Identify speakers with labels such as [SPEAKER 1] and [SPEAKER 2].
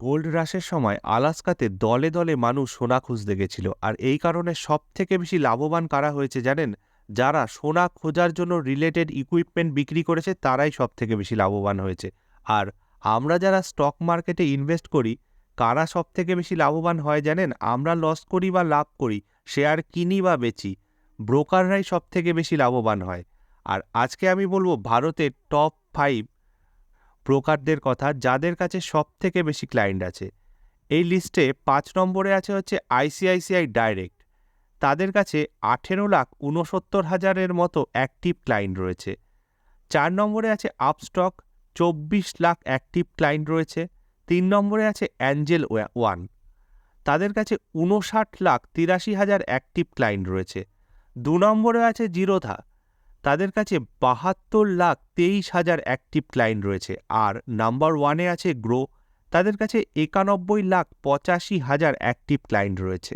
[SPEAKER 1] Gold রাশের সময় আলাস্কাতে দলে দলে মানুষ সোনা খুঁজতে গেছিল। আর এই কারণে সব থেকে বেশি লাভবান কারা হয়েছে জানেন? যারা সোনা খোঁজার জন্য রিলেটেড ইকুইপমেন্ট বিক্রি করেছে, তারাই সব থেকে বেশি লাভবান হয়েছে। আর আমরা যারা স্টক মার্কেটে ইনভেস্ট করি, কারা সব থেকে বেশি লাভবান হয় জানেন? আমরা লস করি বা লাভ করি শেয়ার কিনি বা বেচি ব্রোকাররাই সব থেকে বেশি লাভবান হয়। আর আজকে আমি বলব ভারতের টপ ফাইভ ব্রোকারদের কথা যাদের কাছে সব থেকে বেশি ক্লায়েন্ট আছে। এই লিস্টে পাঁচ নম্বরে আছে হচ্ছে আইসিআইসিআই ডাইরেক্ট তাদের কাছে আঠেরো লাখ ঊনসত্তর হাজারের মতো অ্যাক্টিভ ক্লায়েন্ট রয়েছে। চার নম্বরে আছে আপস্টক চব্বিশ লাখ অ্যাক্টিভ ক্লায়েন্ট রয়েছে। তিন নম্বরে আছে অ্যাঞ্জেল ওয়ান তাদের কাছে উনষাট লাখ তিরাশি হাজার অ্যাক্টিভ ক্লায়েন্ট রয়েছে। দু নম্বরে আছে জিরোধা তাদের কাছে বাহাত্তর লাখ তেইশ হাজার অ্যাক্টিভ ক্লায়েন্ট রয়েছে। আর নাম্বার ওয়ানে আছে গ্রো। তাদের কাছে একানব্বই লাখ পঁচাশি হাজার অ্যাক্টিভ ক্লায়েন্ট রয়েছে।